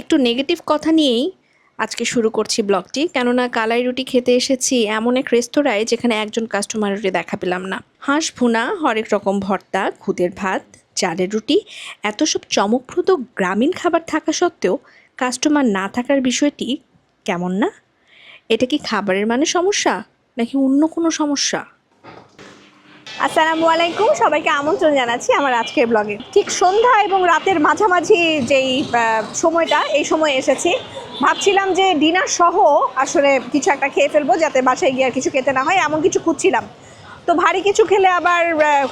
একটু নেগেটিভ কথা নিয়েই আজকে শুরু করছি ব্লগটি। কেননা কালাই রুটি খেতে এসেছি এমন এক রেস্তোরাঁয় যেখানে একজন কাস্টমারের দেখা পেলাম না। হাঁস, ভুনা, হরেক রকম ভর্তা, খুদের ভাত, চালের রুটি, এত সব চমকপ্রদ গ্রামীণ খাবার থাকা সত্ত্বেও কাস্টমার না থাকার বিষয়টি কেমন না? এটা কি খাবারের মানে সমস্যা নাকি অন্য কোনো সমস্যা? আসসালামু আলাইকুম। সবাইকে আমন্ত্রণ জানাচ্ছি আমার আজকের ব্লগে। ঠিক সন্ধ্যা এবং রাতের মাঝামাঝি যেই সময়টা, এই সময় এসেছি। ভাবছিলাম যে ডিনার সহ আসলে কিছু একটা খেয়ে ফেলব যাতে বাসায় গিয়ে আর কিছু খেতে না হয়, এমন কিছু খুঁজছিলাম। তো ভারী কিছু খেলে আবার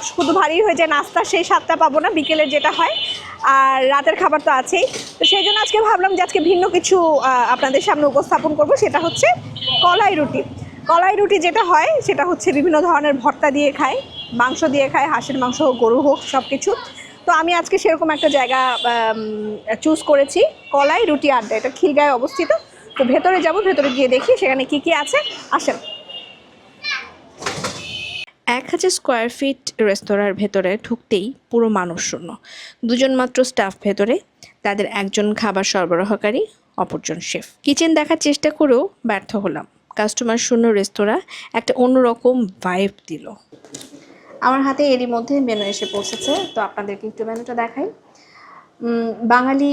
শুধু ভারী হয়ে যায় নাস্তা সেই স্বাদটা পাবো না বিকেলের যেটা হয়। আর রাতের খাবার তো আছেই। তো সেই জন্য আজকে ভাবলাম যে আজকে ভিন্ন কিছু আপনাদের সামনে উপস্থাপন করব, সেটা হচ্ছে কলাই রুটি। কলাই রুটি যেটা হয়, সেটা হচ্ছে বিভিন্ন ধরনের ভর্তা দিয়ে খায়। মাংস দিয়ে খায়, হাঁসের মাংস হোক, গরু হোক সব কিছু তো আমি আজকে সেরকম একটা জায়গা চুজ করেছি, কলাই, রুটি, আড্ডা। এটা খিলগায় অবস্থিত। তো ভেতরে যাব, ভেতরে গিয়ে দেখি সেখানে কি কি আছে। আসেন। এক হাজার স্কোয়ার ফিট রেস্তোরাঁর ভেতরে ঢুকতেই পুরো মানুষ শূন্য। দুজন মাত্র স্টাফ ভেতরে, তাদের একজন খাবার সরবরাহকারী, অপরজন শেফ কিচেন দেখার চেষ্টা করেও ব্যর্থ হলাম। কাস্টমার শূন্য রেস্তোরাঁ একটা অন্যরকম ভাইব দিল। আমার হাতে এরই মধ্যে মেনু এসে পৌঁছেছে, তো আপনাদেরকে একটু মেনুটা দেখাই। বাঙালি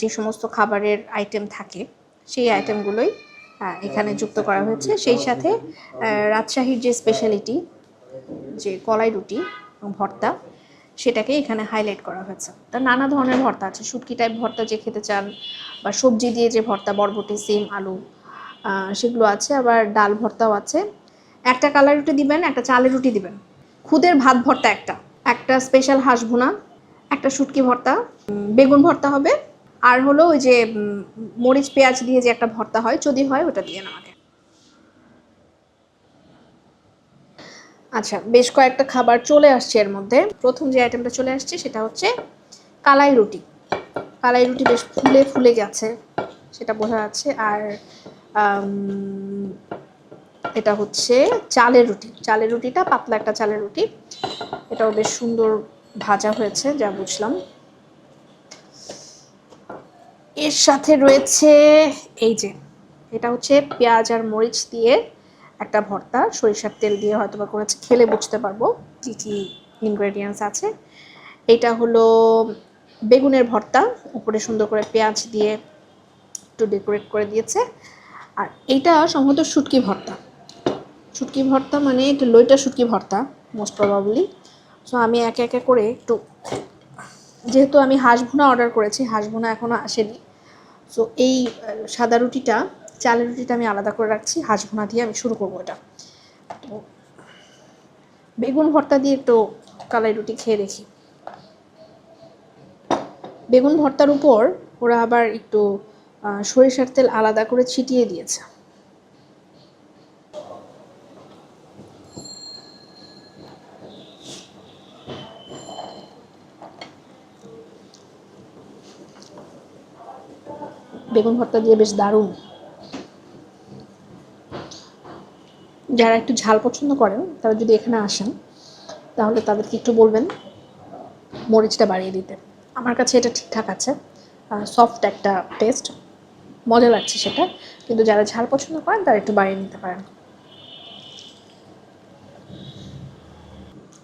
যে সমস্ত খাবারের আইটেম থাকে, সেই আইটেমগুলোই এখানে যুক্ত করা হয়েছে। সেই সাথে রাজশাহীর যে স্পেশালিটি যে কলাই রুটি ভর্তা, সেটাকে এখানে হাইলাইট করা হয়েছে। তা নানা ধরনের ভর্তা আছে। শুটকি টাইপ ভর্তা যে খেতে চান, বা সবজি দিয়ে যে ভর্তা, বরবটি, সিম, আলু সেগুলো আছে। আবার ডাল ভর্তাও আছে। একটা কালার রুটি দিবেন, একটা চালের রুটি দিবেন। খুদের ভাত ভর্তা একটা। একটা স্পেশাল হাঁস ভুনা, একটা শুটকি ভর্তা, বেগুন ভর্তা হবে, আর হলো ওই যে মরিচ, পেঁয়াজ দিয়ে যে একটা ভর্তা হয়, যদি হয় ওটা দিয়ে আমাকে আচ্ছা বেশ কয়েকটা খাবার চলে আসছে এর মধ্যে। প্রথম যে আইটেমটা চলে আসছে সেটা হচ্ছে কালাই রুটি। কালাই রুটি বেশ ফুলে ফুলে গেছে, সেটা বোঝা যাচ্ছে। আর এটা হচ্ছে চালের রুটি। চালের রুটিটা পাতলা একটা চালের রুটি। এটাও বেশ সুন্দর ভাজা হয়েছে, যা বুঝলাম। এর সাথে রয়েছে এই যে, এটা হচ্ছে পেঁয়াজ আর মরিচ দিয়ে একটা ভর্তা। সরিষার তেল দিয়ে হয়তো বা করেছে, খেলে বুঝতে পারব কী কী ইনগ্রেডিয়েন্টস আছে। এটা হলো বেগুনের ভর্তা, উপরে সুন্দর করে পেঁয়াজ দিয়ে একটু ডেকোরেট করে দিয়েছে। আর এইটা সম্ভবত শুটকি ভর্তা। শুটকি ভর্তা মানে একটু লইটা শুটকি ভর্তা মোস্ট প্রবাবলি সো আমি একে একে করে একটু, যেহেতু আমি হাঁস ভুনা অর্ডার করেছি, হাঁস ভুনা এখনও আসেনি। সো এই সাদা রুটিটা, চালের রুটিটা আমি আলাদা করে রাখছি, হাঁস ভুনা দিয়ে আমি শুরু করব এটা। তো, বেগুন ভর্তা দিয়ে একটু কালাই রুটি খেয়ে দেখি। বেগুন ভর্তার উপর ওরা আবার একটু সরিষার তেল আলাদা করে ছিটিয়ে দিয়েছে। বেগুন ভর্তা দিয়ে বেশ দারুণ। যারা একটু ঝাল পছন্দ করেন, তারা যদি এখানে আসেন, তাহলে তাদেরকে একটু বলবেন, মরিচটা বাড়িয়ে দিতে। আমার কাছে এটা ঠিকঠাক আছে সফট একটা টেস্ট মজা লাগছে সেটা, কিন্তু যারা ঝাল পছন্দ করেন, তারা একটু বাড়িয়ে নিতে পারেন।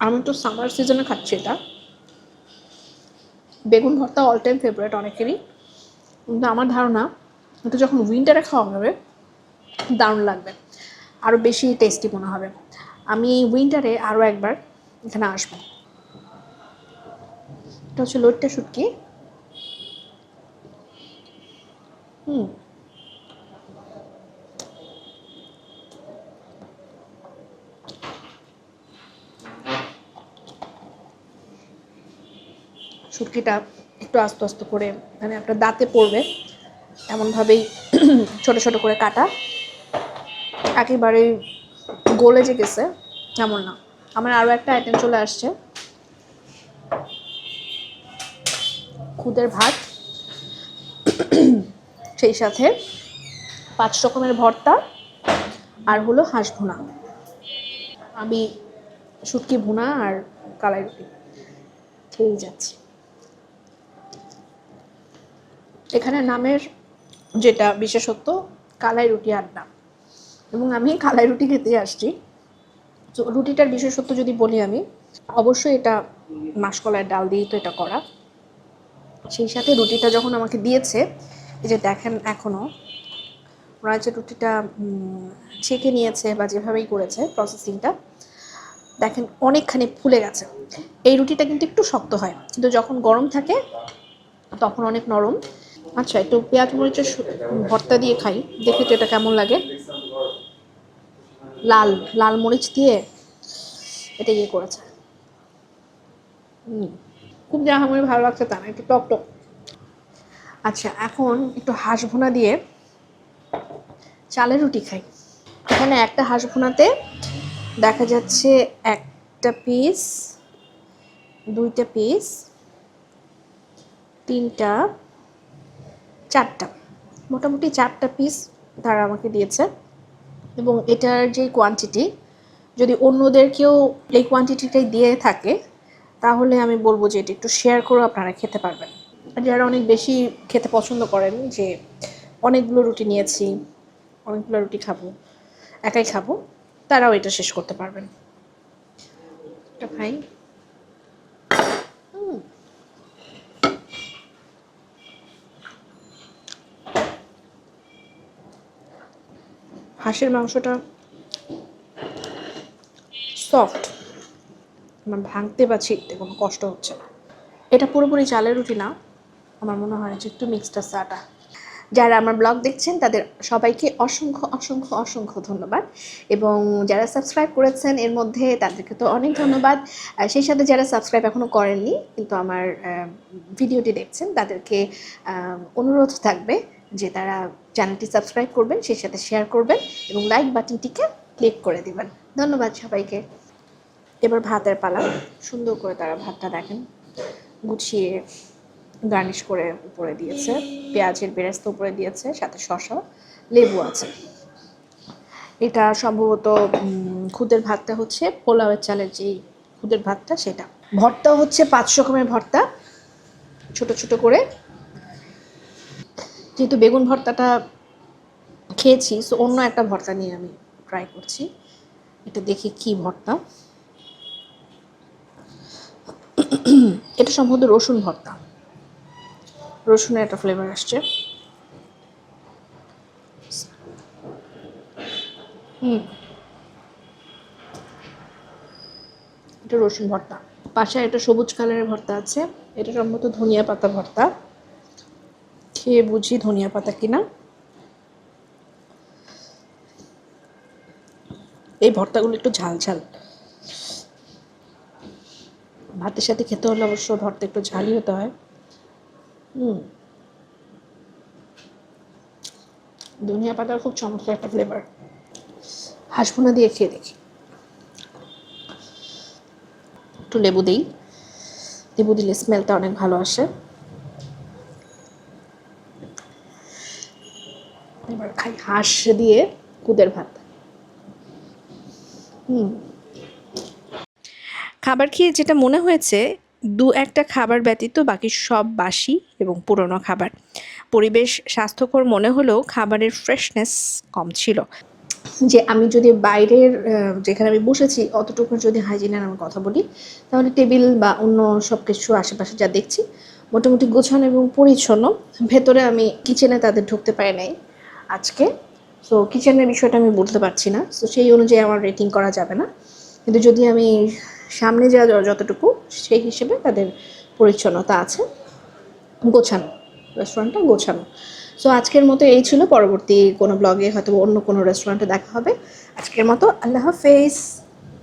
আমি তো সামার সিজনে খাচ্ছি এটা। বেগুন ভর্তা অল টাইম ফেভারিট অনেকেরই। কিন্তু আমার ধারণা এটা যখন উইন্টারে খাওয়া হবে, দারুণ লাগবে। আরও বেশি টেস্টি মনে হবে। আমি এই উইন্টারে আরও একবার এখানে আসব। এটা হচ্ছে লোটটা শুটকি। হুম। শুটকিটা একটু আস্তে আস্তে করে মানে আপনার দাঁতে পড়বে। এমনভাবেই ছোট ছোট করে কাটা। একেবারেই গলে যে গেছে, এমন না। আমার আরও একটা আইটেম চলে আসছে। খুদের ভাত। সেই সাথে পাঁচ রকমের ভর্তা আর হলো হাঁস ভুনা। আমি শুটকি ভুনা আর কালাই রুটি। খেয়েই যাচ্ছি। এখানে নামের যেটা বিশেষত্ব, কালাই রুটি আড্ডা এবং আমি কালাই রুটি খেতে আসছি। তো রুটিটার বিশেষত্ব যদি বলি আমি, অবশ্যই এটা মাসকলায় ডাল দিয়েই তো এটা করা। সেই সাথে রুটিটা যখন আমাকে দিয়েছে, এই যে দেখেন এখনও ওরা যে রুটিটা ছেঁকে নিয়েছে বা যেভাবেই করেছে প্রসেসিংটা দেখেন অনেকখানি ফুলে গেছে। এই রুটিটা কিন্তু একটু শক্ত হয়, কিন্তু যখন গরম থাকে, তখন অনেক নরম। আচ্ছা একটু পেঁয়াজ মরিচের ভর্তা দিয়ে খাই, দেখি তো এটা কেমন লাগে। লাল লাল মরিচ দিয়ে এটা ইয়ে করেছে। খুব আমার ভালো লাগছে তা না, একটু টক টক। আচ্ছা এখন একটু হাঁস ভুনা দিয়ে চালের রুটি খাই। এখানে একটা হাঁস ভুনাতে দেখা যাচ্ছে একটা পিস দুইটা পিস তিনটা চারটা, মোটামুটি চারটা পিস তারা আমাকে দিয়েছে। এবং এটার যে কোয়ান্টিটি যদি অন্যদেরকেও এই কোয়ান্টিটিটাই দিয়ে থাকে, তাহলে আমি বলব যে এটা একটু শেয়ার করে আপনারা খেতে পারবেন। যারা অনেক বেশি খেতে পছন্দ করেন, যে অনেকগুলো রুটি নিয়েছি, অনেকগুলো রুটি খাব, একাই খাব, তারাও এটা শেষ করতে পারবেন। এটা হাঁসের মাংসটা সফট আমার ভাঙতে বা ছিঁড়তে কোনো কষ্ট হচ্ছে না। এটা পুরোপুরি চালের রুটি না। আমার মনে হয় যে একটু মিক্সড আটা। যারা আমার ব্লগ দেখছেন, তাদের সবাইকে অসংখ্য অসংখ্য অসংখ্য ধন্যবাদ। এবং যারা সাবস্ক্রাইব করেছেন, এর মধ্যে তাদেরকে তো অনেক ধন্যবাদ। সেই সাথে যারা সাবস্ক্রাইব এখনও করেননি, কিন্তু আমার ভিডিওটি দেখছেন, তাদেরকে অনুরোধ থাকবে যে তারা চ্যানেলটি সাবস্ক্রাইব করবেন, সেই সাথে শেয়ার করবেন এবং লাইক বাটনটিকে ক্লিক করে দিবেন। ধন্যবাদ সবাইকে। এবার ভাতের পালা। সুন্দর করে তারা ভাতটা দেখেন। গুছিয়ে গার্নিশ করে উপরে দিয়েছে। পেঁয়াজের বেরেস্তা উপরে দিয়েছে, সাথে শসা, লেবু আছে। এটা সম্ভবত খুদের ভাতটা হচ্ছে পোলাওয়ের চালের যেই খুদের ভাতটা, সেটা। ভর্তা হচ্ছে পাঁচ রকমের ভর্তা। ছোট ছোট করে যেহেতু বেগুন ভর্তাটা খেয়েছি সো অন্য একটা ভর্তা নিয়ে আমি ট্রাই করছি। এটা দেখি কি ভর্তা। এটা সম্ভবত রসুন ভর্তা। রসুনের একটা ফ্লেভার আসছে। হুম। এটা রসুন ভর্তা। পাশে একটা সবুজ কালারের ভর্তা আছে। এটা সম্ভবত ধনিয়া পাতা ভর্তা। খেয়ে বুঝি ধনিয়া পাতা কিনা? এই ভর্তাগুলো একটু ঝাল ঝাল। ভাতের সাথে খেতে হলে অবশ্য ভর্তা একটু ঝালই হতে হয়। হুম। ধনিয়া পাতার খুব চমৎকার একটা ফ্লেভার হাঁসভুনা দিয়ে খেয়ে দেখি। একটু লেবু দিই। লেবু দিলে স্মেলটা অনেক ভালো আসে। এবার খাই হাঁস দিয়ে কুদের ভাত। হুম। খাবার খেয়ে যেটা মনে হয়েছে, দু একটা খাবার ব্যতীত বাকি সব বাসি এবং পুরনো খাবার। পরিবেশ স্বাস্থ্যকর মনে হলেও খাবারের ফ্রেশনেস কম ছিল। যে আমি যদি বাইরের যেখানে আমি বসেছি, অতটুকু যদি হাইজিনের আমি কথা বলি, তাহলে টেবিল বা অন্য সব কিছু আশেপাশে যা দেখছি, মোটামুটি গোছানো এবং পরিচ্ছন্ন। ভেতরে আমি কিচেনে তাদের ঢুকতে পারি নাই। আজকে। সো কিচেনের বিষয়টা আমি বলতে পারছি না। সো সেই অনুযায়ী আমার রেটিং করা যাবে না। কিন্তু যদি আমি সামনে যা যতটুকু, সেই হিসেবে তাদের পরিচ্ছন্নতা আছে। গোছানো। রেস্টুরেন্টটা গোছানো। সো আজকের মতো এই ছিল। পরবর্তী কোনো ব্লগে হয়তো অন্য কোনো রেস্টুরেন্টে দেখা হবে। আজকের মতো আল্লাহ হাফেজ।